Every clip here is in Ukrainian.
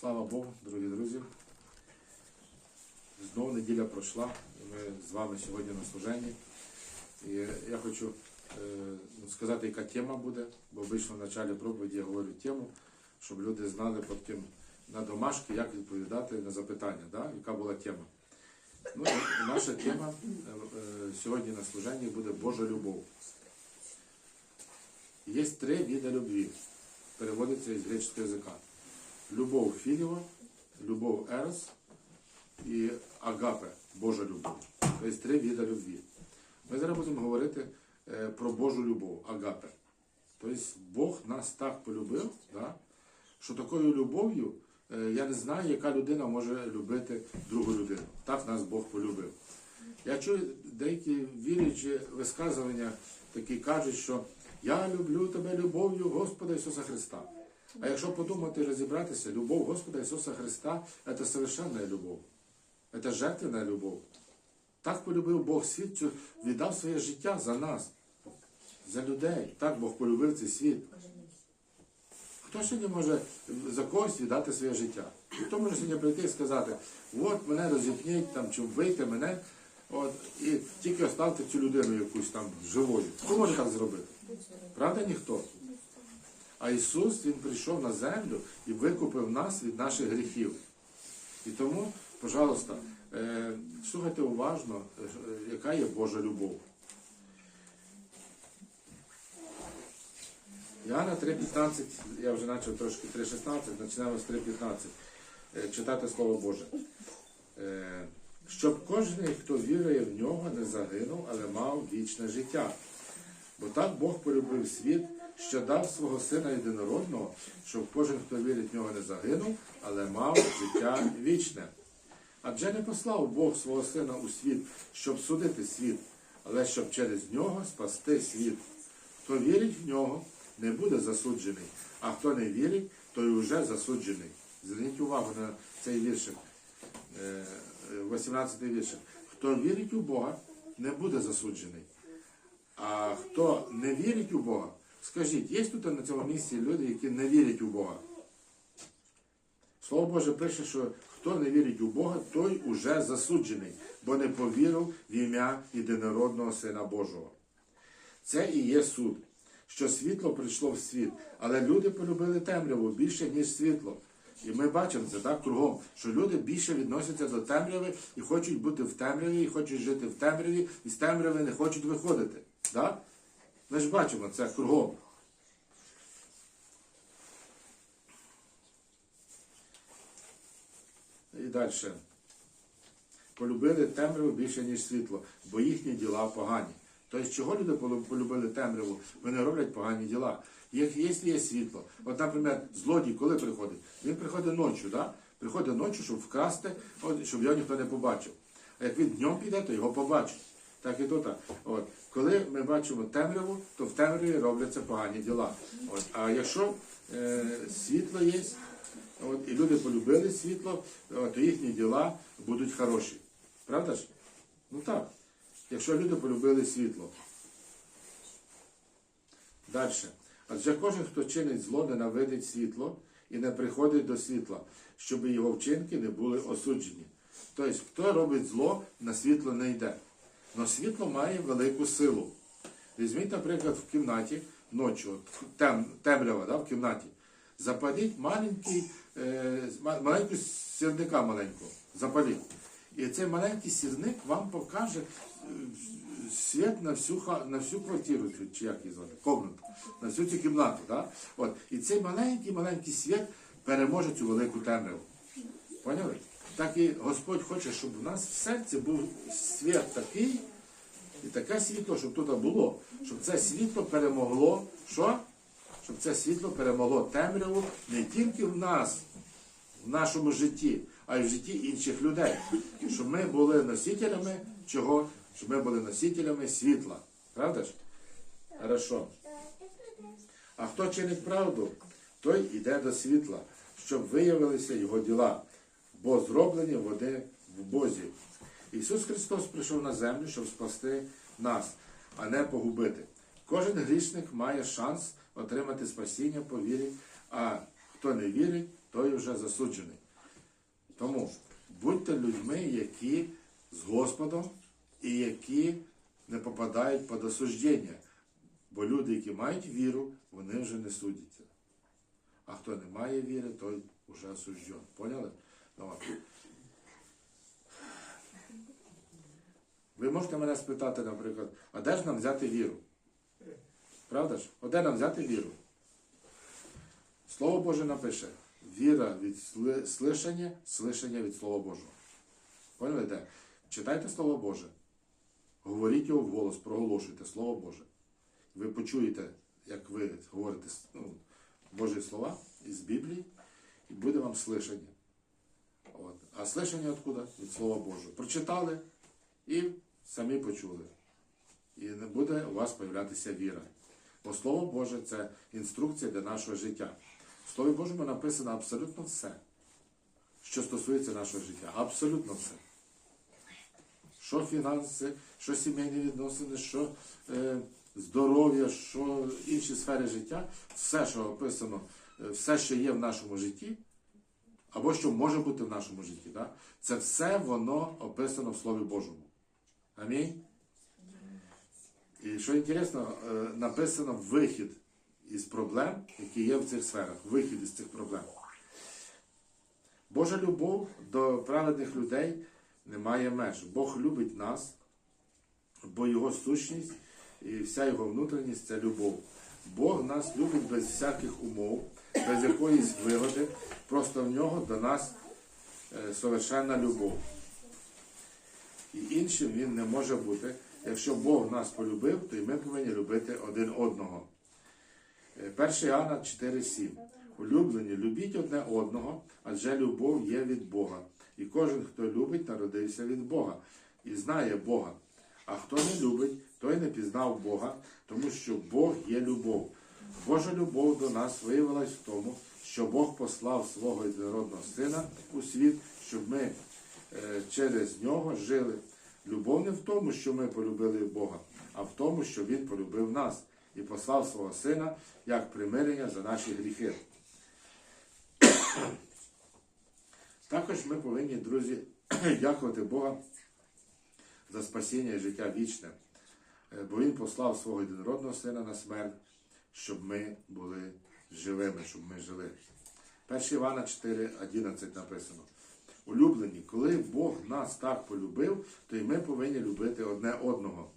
Слава Богу, дорогі друзі. Знову неділя пройшла, і ми з вами сьогодні на служенні. І я хочу е, ну, сказати, яка тема буде, бо обично в началі проповіді я говорю тему, щоб люди знали потім на домашки, як відповідати на запитання, да? яка була тема. Ну, наша тема е, е, сьогодні на служенні буде Божа любов. Є три види любві, переводиться із греческого язика. Любов філіо, любов ерос і агапе, Божа любов. Тобто три види любві. Ми зараз будемо говорити е, про Божу любов, агапе. Тобто Бог нас так полюбив, да, що такою любов'ю е, я не знаю, яка людина може любити другу людину. Так нас Бог полюбив. Я чую деякі віруючі висказування такі кажуть, що я люблю тебе любов'ю Господа Ісуса Христа. А якщо подумати і розібратися, любов Господа Ісуса Христа це совершенна любов. Це жертвенна любов. Так полюбив Бог світ, віддав своє життя за нас, за людей. Так Бог полюбив цей світ. Хто сьогодні може за когось віддати своє життя? Хто може сьогодні прийти і сказати, от мене розіпніть, там, чи вбийте мене, от, і тільки оставте цю людину якусь там живою. Хто може так зробити? Правда, ніхто. А Ісус Він прийшов на землю і викупив нас від наших гріхів. І тому, пожалуйста, е, слухайте уважно, е, яка є Божа любов. Іоанна 3,15, я вже почав трошки 3,16, починаємо з 3,15 е, читати Слово Боже. Щоб кожен, хто вірує в нього, не загинув, але мав вічне життя. Бо так Бог полюбив світ, що дав свого Сина єдинородного, щоб кожен, хто вірить в нього, не загинув, але мав життя вічне. Адже не послав Бог свого Сина у світ, щоб судити світ, але щоб через нього спасти світ. Хто вірить в нього, не буде засуджений, а хто не вірить, той уже засуджений. Зверніть увагу на цей віршик, е, 18 віршик. Хто вірить у Бога, не буде засуджений. А хто не вірить у Бога, скажіть, є тут на цьому місці люди, які не вірять у Бога? Слово Боже пише, що хто не вірить у Бога, той уже засуджений, бо не повірив в ім'я єдинородного Сина Божого. Це і є суд, що світло прийшло в світ, але люди полюбили темряву більше, ніж світло. І ми бачимо це так кругом, що люди більше відносяться до темряви і хочуть бути в темряві, і хочуть жити в темряві, і з темряви не хочуть виходити. Так? Ми ж бачимо це кругом. І далі. Полюбили темряву більше, ніж світло, бо їхні діла погані. Тобто, чого люди полюбили темряву? Вони роблять погані діла. Якщо є світло, от, наприклад, злодій коли приходить? Він приходить ночі, да? приходить ночі, щоб вкрасти, щоб його ніхто не побачив. А як він днем піде, то його побачить. Так і тут. От. Коли ми бачимо темряву, то в темряві робляться погані діла. От. А якщо е, світло є, от, і люди полюбили світло, то їхні діла будуть хороші. Правда ж? Ну так. Якщо люди полюбили світло. Далі. Адже кожен, хто чинить зло, ненавидить світло і не приходить до світла, щоб його вчинки не були осуджені. Тобто, хто робить зло, на світло не йде. Но світло має велику силу. Візьміть, наприклад, в кімнаті ночі, тем, темрява да, в кімнаті. Запаліть маленький, е, маленьку сірника маленького. Запаліть. І цей маленький сірник вам покаже е, світ на всю, на всю квартиру, чи як її звати, комнату, на всю цю кімнату. Да? От. І цей маленький маленький світ переможе цю велику темряву. Поняли? Так і Господь хоче, щоб у нас в серці був світ такий, і таке світло, щоб тут було, щоб це світло перемогло, що? Щоб це світло перемогло темряву не тільки в нас, в нашому житті, а й в житті інших людей. Щоб ми були носителями чого? Щоб ми були носителями світла. Правда ж? Хорошо. А хто чинить правду, той іде до світла, щоб виявилися його діла, бо зроблені вони в Бозі. Ісус Христос прийшов на землю, щоб спасти нас, а не погубити. Кожен грішник має шанс отримати спасіння по вірі, а хто не вірить, той вже засуджений. Тому будьте людьми, які з Господом і які не попадають під осуждення. Бо люди, які мають віру, вони вже не судяться. А хто не має віри, той вже осужден. Поняли? Ви можете мене спитати, наприклад, а де ж нам взяти віру? Правда ж? А де нам взяти віру? Слово Боже напише: віра від сли- слишання, слишання від Слова Божого. Поняли? Читайте Слово Боже. Говоріть його вголос, проголошуйте Слово Боже. Ви почуєте, як ви говорите ну, Божі слова із Біблії, і буде вам слишання. А слишання откуда? Від Слова Божого. Прочитали і самі почули. І не буде у вас появлятися віра. Бо Слово Боже це інструкція для нашого життя. В Слові Божому написано абсолютно все, що стосується нашого життя. Абсолютно все. Що фінанси, що сімейні відносини, що е, здоров'я, що інші сфери життя, все, що описано, е, все, що є в нашому житті, або що може бути в нашому житті, да? це все воно описано в Слові Божому. Амінь. І що інтересно, е, написано вихід із проблем, які є в цих сферах. Вихід із цих проблем. Божа любов до праведних людей не має меж. Бог любить нас, бо Його сущність і вся його внутрішність це любов. Бог нас любить без всяких умов, без якоїсь вигоди. Просто в нього до нас е, совершенна любов. І іншим він не може бути. Якщо Бог нас полюбив, то і ми повинні любити один одного. Е, 1 Іоанна 4,7. Улюблені, любіть одне одного, адже любов є від Бога. І кожен, хто любить, народився від Бога і знає Бога. А хто не любить, той не пізнав Бога, тому що Бог є любов. Божа любов до нас виявилась в тому, що Бог послав свого єдинородного сина у світ, щоб ми е, через нього жили. Любов не в тому, що ми полюбили Бога, а в тому, що Він полюбив нас і послав свого сина як примирення за наші гріхи. Також ми повинні, друзі, дякувати Бога за спасіння і життя вічне, Е, бо Він послав свого єдинородного сина на смерть, щоб ми були живими, щоб ми жили. 1 Івана 4,11 написано. Улюблені, коли Бог нас так полюбив, то і ми повинні любити одне одного.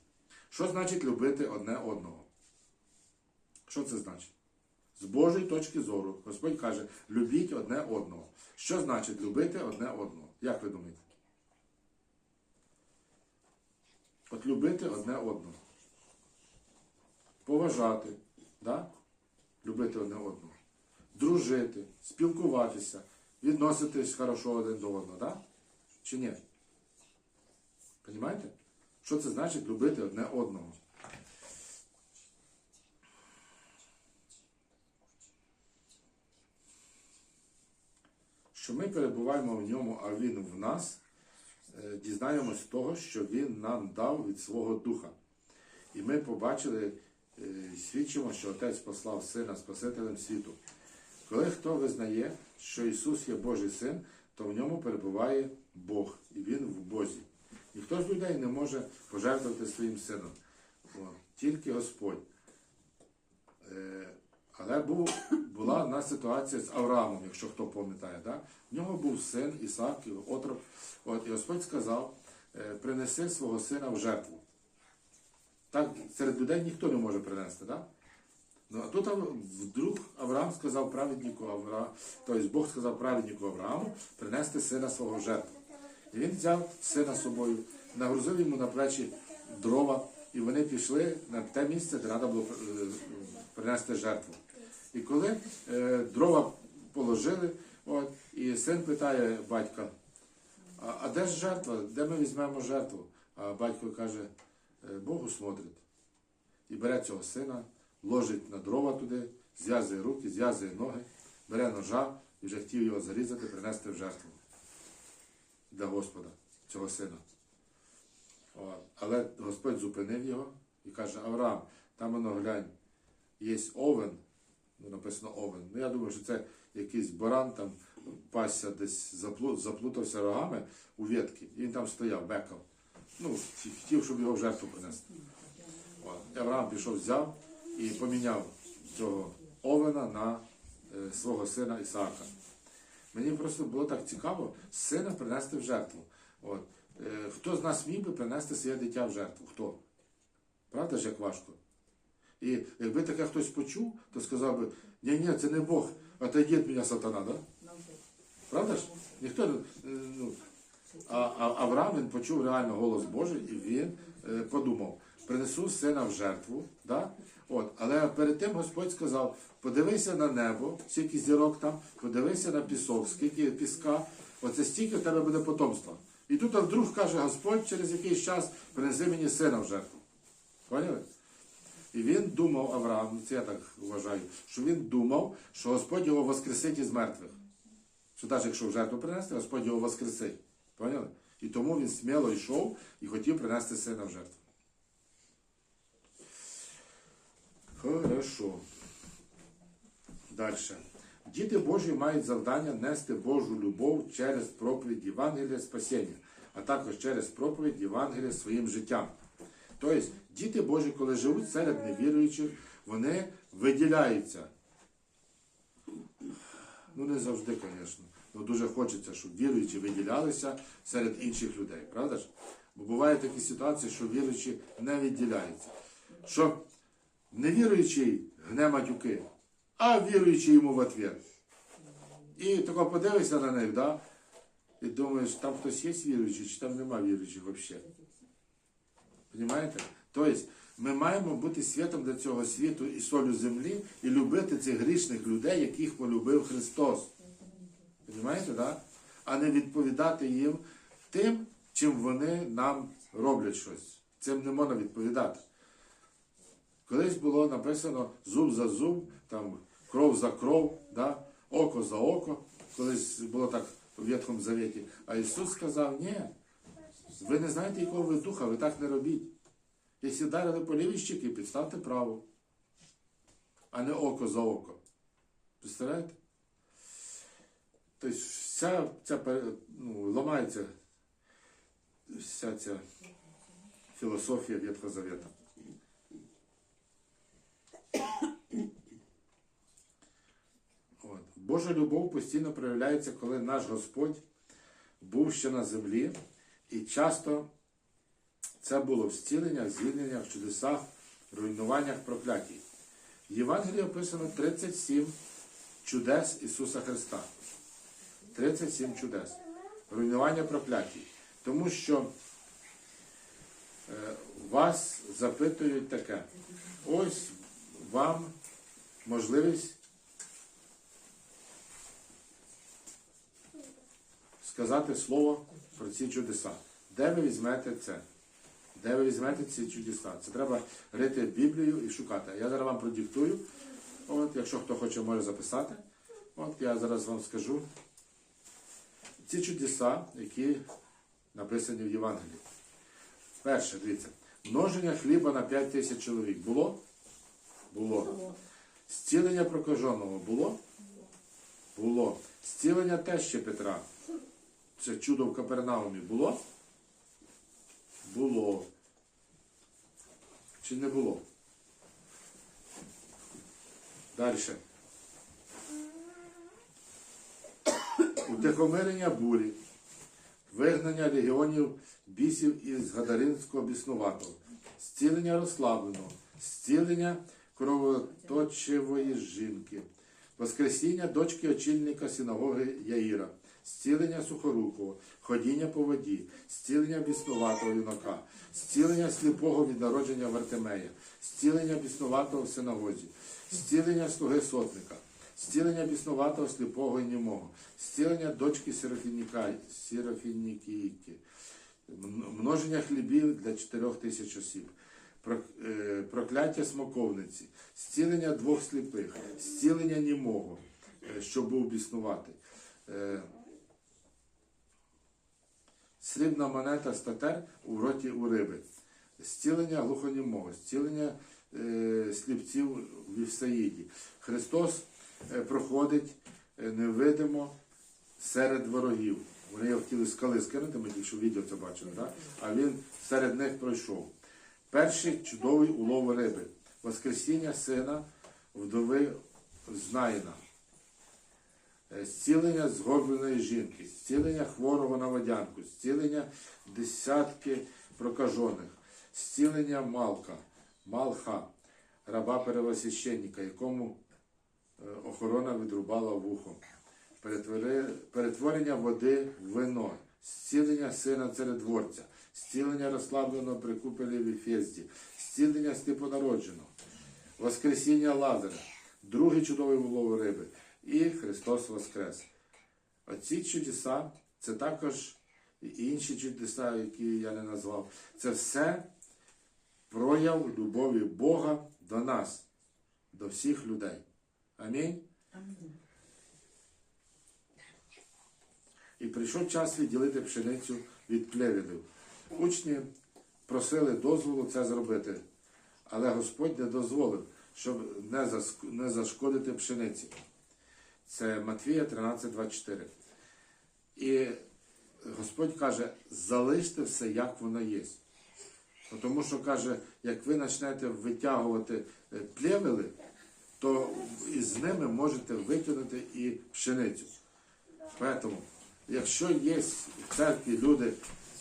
Що значить любити одне одного? Що це значить? З Божої точки зору, Господь каже, любіть одне одного. Що значить любити одне одного? Як ви думаєте? От любити одне одного. Поважати, да? любити одне одного. Дружити, спілкуватися, відноситись хорошо один до одного, да? Чи ні? Понімаєте? Що це значить любити одне одного? Що ми перебуваємо в ньому, а він в нас, е, дізнаємось того, що він нам дав від свого духа. І ми побачили, свідчимо, що Отець послав Сина Спасителем світу. Коли хто визнає, що Ісус є Божий Син, то в ньому перебуває Бог, і Він в Бозі. Ніхто з людей не може пожертвувати своїм сином. Тільки Господь. Е, Але був, була одна ситуація з Авраамом, якщо хто пам'ятає. Да? В нього був син Ісак, отрок. От, і Господь сказав, е, принеси свого сина в жертву. Так серед людей ніхто не може принести, так? Ну, а тут вдруг Авраам сказав праведнику Аврааму, тобто Бог сказав праведнику Аврааму принести сина свого жертву. І він взяв сина з собою, нагрузив йому на плечі дрова, і вони пішли на те місце, де треба було е, принести жертву. І коли е, дрова положили, от, і син питає батька, а, а де ж жертва? Де ми візьмемо жертву? А батько каже, «Е, Бог усмотрить. І бере цього сина, ложить на дрова туди, зв'язує руки, зв'язує ноги, бере ножа і вже хотів його зарізати, принести в жертву для Господа, цього сина. О, але Господь зупинив його і каже, Авраам, там воно глянь, є овен, ну написано овен. Ну я думаю, що це якийсь баран там пасся десь заплутався рогами у ветки, і він там стояв, бекав. Ну, хотів, щоб його в жертву принести. Авраам пішов, взяв і поміняв цього овена на е, свого сина Ісаака. Мені просто було так цікаво сина принести в жертву. От. Е, хто з нас міг би принести своє дитя в жертву? Хто? Правда ж як важко? І якби таке хтось почув, то сказав би, ні, ні, це не Бог, отойди від мене сатана, да? Правда ж? Ніхто е, ну, а, Авраам він почув реально голос Божий, і він е, подумав: принесу сина в жертву. Да? От, але перед тим Господь сказав: подивися на небо, скільки зірок там, подивися на пісок, скільки піска, оце стільки в тебе буде потомства. І тут вдруг каже Господь через якийсь час принеси мені сина в жертву. Поняли? І він думав, Авраам, це я так вважаю, що він думав, що Господь його воскресить із мертвих. Що навіть якщо в жертву принести, Господь його воскресить. Поняли? І тому він сміло йшов і хотів принести сина в жертву. Хорошо. Далі. Діти Божі мають завдання нести Божу любов через проповідь Євангелія спасіння, а також через проповідь Євангелія своїм життям. Тобто, діти Божі, коли живуть серед невіруючих, вони виділяються. Ну, не завжди, звісно. Ну, дуже хочеться, щоб віруючі виділялися серед інших людей, правда ж? Бо бувають такі ситуації, що віруючі не відділяються. Що невіруючий гне матюки, а віруючий йому в ответ. І тако подивишся на них, да? і думаєш, там хтось є віруючий, чи там нема віруючих взагалі. Понимаєте? Тобто ми маємо бути світом для цього світу і солю землі, і любити цих грішних людей, яких полюбив Христос. Понимаєте, да? А не відповідати їм тим, чим вони нам роблять щось. Цим не можна відповідати. Колись було написано зуб за зуб, там, кров за кров, да? око за око. Колись було так в Ветхому Завіті. А Ісус сказав, ні, ви не знаєте, якого ви духа, ви так не робіть. Якщо вдарили по лівій щеки, підставте праву, а не око за око. Представляєте? Тобто вся ця ну, ламається вся ця філософія Ветхого Завета. От. Божа любов постійно проявляється, коли наш Господь був ще на землі, і часто це було в зціленнях, звільненнях, чудесах, руйнуваннях, проклятій. В Євангелії описано 37 чудес Ісуса Христа. 37 чудес. Руйнування проклятій. Тому що е, вас запитують таке. Ось вам можливість сказати слово про ці чудеса. Де ви візьмете це? Де ви візьмете ці чудеса? Це треба рити Біблію і шукати. Я зараз вам продиктую. От, якщо хто хоче, може записати. От я зараз вам скажу. Ці чудеса, які написані в Євангелії. Перше, дивіться, множення хліба на 5 тисяч чоловік. Було? Було. Зцілення прокаженого було? Було. Зцілення тещі Петра. Це чудо в Капернаумі було? Було. Чи не було? Далі. Утихомирення бурі, вигнання легіонів бісів із Гадаринського біснуватого, зцілення розслабленого, зцілення кровоточивої жінки, воскресіння дочки очільника синагоги Яїра, зцілення сухорукого, ходіння по воді, зцілення біснуватого юнака, зцілення сліпого від народження Вартемея, зцілення біснуватого в синагозі, зцілення слуги сотника, зцілення біснуватого сліпого і німого, зцілення дочки Серафініка, Серафінікійки, множення хлібів для чотирьох тисяч осіб, е, прокляття смоковниці, зцілення двох сліпих, зцілення німого, е, що був біснуватий. Е, Срібна монета статер у роті у риби, зцілення глухонімого, зцілення е, сліпців в Івсаїді. Христос проходить е, невидимо серед ворогів. Вони його хотіли скали скинути, ми тільки що відео це бачили, так? а він серед них пройшов. Перший чудовий улов риби. Воскресіння сина вдови Знаїна. Е, Зцілення згорбленої жінки, зцілення хворого на водянку, зцілення десятки прокажених, зцілення Малка, Малха, раба первосвященника, якому е, охорона відрубала вухо, перетворення води в вино, зцілення сина царедворця, зцілення розслабленого при купелі в Ефезді, зцілення стипонародженого, Воскресіння Лазаря, другий чудовий улов риби. І Христос Воскрес. Оці чудеса, це також інші чудеса, які я не назвав. Це все прояв любові Бога до нас, до всіх людей. Амінь. І прийшов час відділити пшеницю від плевелів. Учні просили дозволу це зробити, але Господь не дозволив, щоб не, зашкодити пшениці. Це Матвія 13:24. І Господь каже, залиште все, як воно є. Тому що каже, як ви почнете витягувати е, плевели, то із ними можете викинути і пшеницю. Тому, якщо є в церкві люди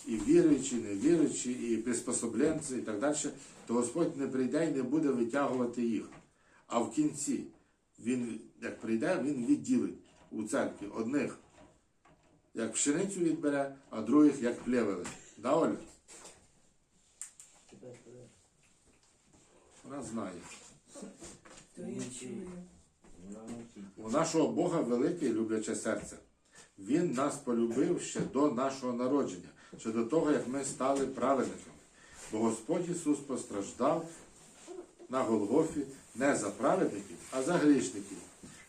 і віруючі, і невіруючі, і приспособленці, і так далі, то Господь не прийде і не буде витягувати їх. А в кінці, він, як прийде, він відділить у церкві одних, як пшеницю відбере, а других як плевели. Да, Оля? Вона знає. То я чую. У нашого Бога велике і любляче серце. Він нас полюбив ще до нашого народження, ще до того, як ми стали праведниками. Бо Господь Ісус постраждав на Голгофі не за праведників, а за грішників.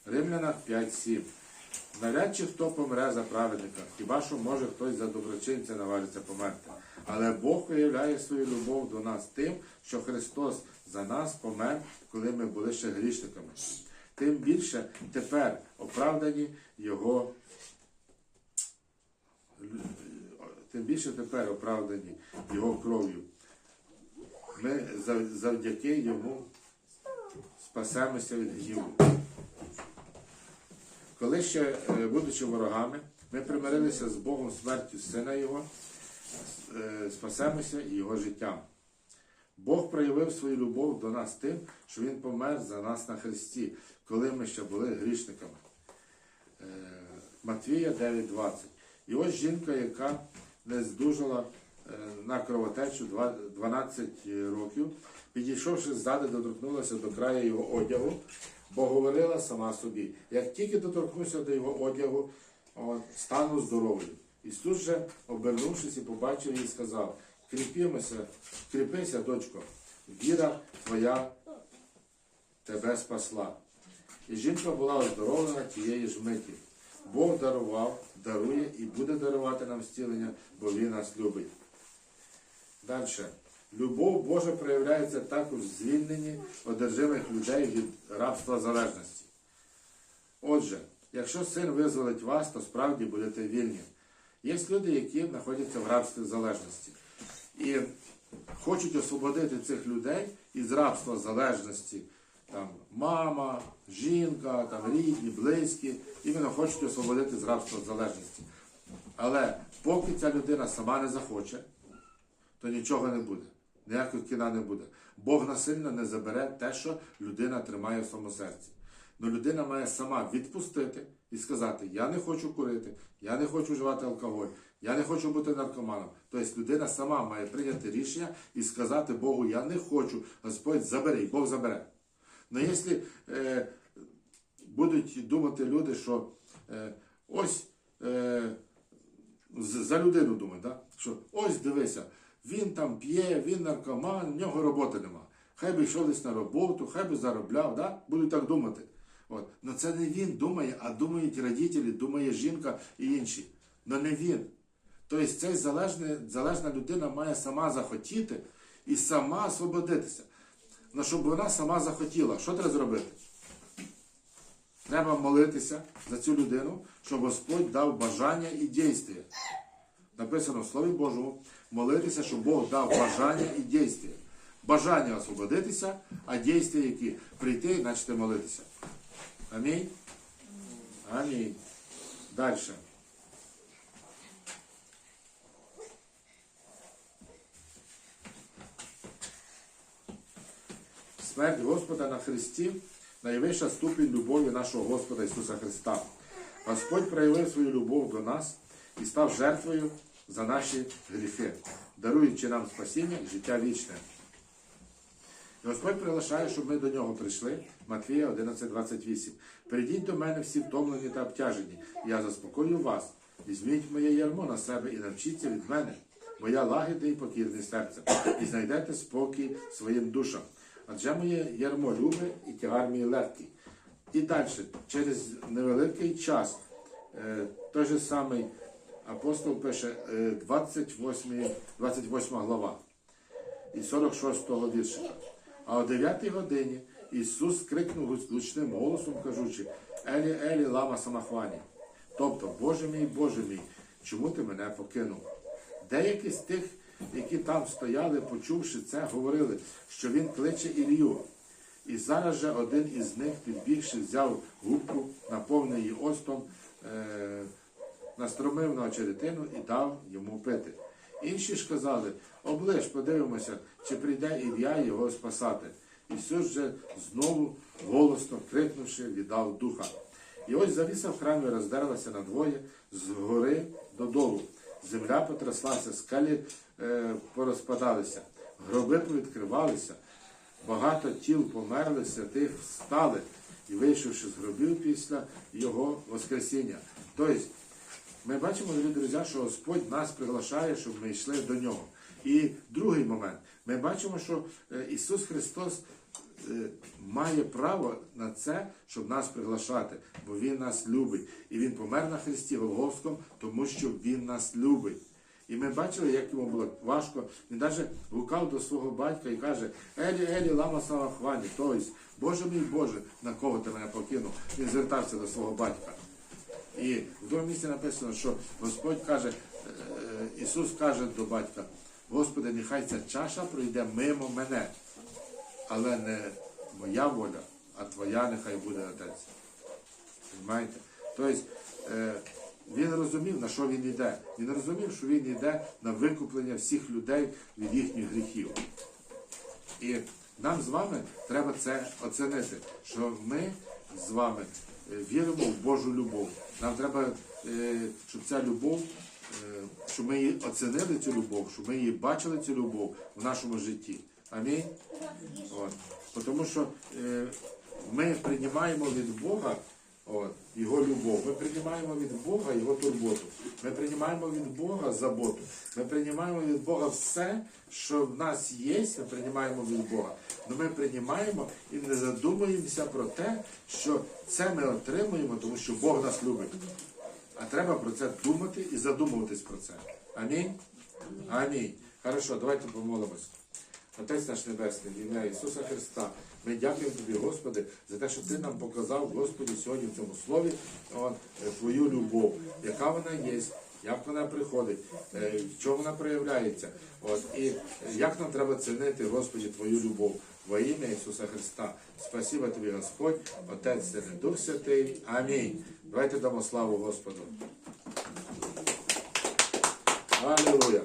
Римлянах 5.7. Навряд чи хто помре за праведника, хіба що може хтось за доброчинця наважиться померти. Але Бог виявляє свою любов до нас тим, що Христос за нас помер, коли ми були ще грішниками. Тим більше тепер оправдані Його тим більше тепер оправдані Його кров'ю. Ми завдяки йому спасемося від гніву. Коли ще, е, будучи ворогами, ми примирилися з Богом смертю Сина Його, е, спасемося і Його життям. Бог проявив свою любов до нас тим, що Він помер за нас на Христі, коли ми ще були грішниками. Е, Матвія 9.20. І ось жінка, яка не здужала на кровотечу 12 років, підійшовши ззади, доторкнулася до краю його одягу, бо говорила сама собі, як тільки доторкнуся до його одягу, от, стану здоровою. Ісус же, обернувшись і побачив її, сказав, кріпімося, кріпися, дочко, віра твоя тебе спасла. І жінка була оздоровлена тієї ж миті. Бог дарував, дарує і буде дарувати нам зцілення, бо Він нас любить. Далі. Любов Божа проявляється також в звільненні одержимих людей від рабства залежності. Отже, якщо син визволить вас, то справді будете вільні. Є люди, які знаходяться в рабстві залежності. І хочуть освободити цих людей із рабства залежності. Там мама, жінка, там рідні, близькі, іменно хочуть освободити з рабства залежності. Але поки ця людина сама не захоче, то нічого не буде. Ніякого кіна не буде. Бог насильно не забере те, що людина тримає в своєму серці. Но людина має сама відпустити і сказати: Я не хочу курити, я не хочу вживати алкоголь, я не хочу бути наркоманом. Тобто людина сама має прийняти рішення і сказати Богу, я не хочу, Господь забери, і Бог забере. Но якщо е, будуть думати люди, що е, ось е, за людину думають, да? що ось дивися, він там п'є, він наркоман, в нього роботи нема. Хай би йшов десь на роботу, хай би заробляв, да? будуть так думати. От. Но це не він думає, а думають родителі, думає жінка і інші. Но не він. Тобто залежний, залежна людина має сама захотіти і сама освободитися. Ну, щоб вона сама захотіла, що треба зробити? Треба молитися за цю людину, щоб Господь дав бажання і дійствия. Написано в Слові Божому, молитися, щоб Бог дав бажання і дійствия. Бажання освободитися, а дійствия, які прийти і почати молитися. Амінь. Амінь. Далі. Смерть Господа на Христі найвища ступінь любові нашого Господа Ісуса Христа. Господь проявив свою любов до нас і став жертвою за наші гріхи, даруючи нам спасіння і життя вічне. І Господь приглашає, щоб ми до нього прийшли. Матвія 11:28. Прийдіть до мене всі втомлені та обтяжені, я заспокою вас. Візьміть моє ярмо на себе і навчіться від мене. Моя лагідне і покірне серце, і знайдете спокій своїм душам. Адже моє ярмо любе і тягар мій легкий. І далі, через невеликий час, е, той же самий апостол пише е, 28, 28 глава і 46-го віршика. А о 9 годині Ісус крикнув гучним голосом, кажучи, Елі, Елі, лама самахвані. Тобто, Боже мій, Боже мій, чому ти мене покинув? Деякі з тих, які там стояли, почувши це, говорили, що він кличе Ілью. І зараз же один із них, підбігши, взяв губку, наповнив її остом, е- настромив на очеретину і дав йому пити. Інші ж казали, оближ, подивимося, чи прийде Ілля його спасати. Ісус же знову голосно крикнувши, віддав духа. І ось завіса в храмі роздерлася надвоє з гори додолу. Земля потряслася, скалі е, порозпадалися, гроби повідкривалися, багато тіл померли, святих встали і вийшовши з гробів після його Воскресіння. Тобто, ми бачимо, дорогі друзі, що Господь нас приглашає, щоб ми йшли до нього. І другий момент, ми бачимо, що е, Ісус Христос е, має право на це, щоб нас приглашати, бо Він нас любить. І Він помер на Христі Голгофському, тому що Він нас любить. І ми бачили, як йому було важко. Він навіть гукав до свого батька і каже: Елі, Елі, лама сава хвані. Тобто, Боже мій Боже, на кого ти мене покинув? Він звертався до свого батька. І в другому місці написано, що Господь каже, е, Ісус каже до батька, Господи, нехай ця чаша пройде мимо мене, але не моя воля, а Твоя нехай буде Отець. Понимаєте? Тобто е, він розумів, на що він йде. Він розумів, що він йде на викуплення всіх людей від їхніх гріхів. І нам з вами треба це оцінити, що ми з вами віримо в Божу любов. Нам треба, е, щоб ця любов, е, щоб ми її оцінили цю любов, щоб ми її бачили цю любов в нашому житті. Амінь. От. Тому що е, ми приймаємо від Бога от, Його любов. Ми приймаємо від Бога Його турботу. Ми приймаємо від Бога заботу. Ми приймаємо від Бога все, що в нас є, ми приймаємо від Бога. Але ми приймаємо і не задумуємося про те, що це ми отримуємо, тому що Бог нас любить. А треба про це думати і задумуватись про це. Амінь? Амінь. Хорошо, давайте помолимось. Отець наш Небесний, в ім'я Ісуса Христа, ми дякуємо Тобі, Господи, за те, що Ти нам показав, Господи, сьогодні в цьому слові от, е, Твою любов, яка вона є, як вона приходить, е, в чому вона проявляється. От, і як нам треба цінити, Господи, Твою любов во ім'я Ісуса Христа. Спасибо Тобі, Господь, Отець Син, Дух Святий. Амінь. Давайте дамо славу Господу. Аллилуйя.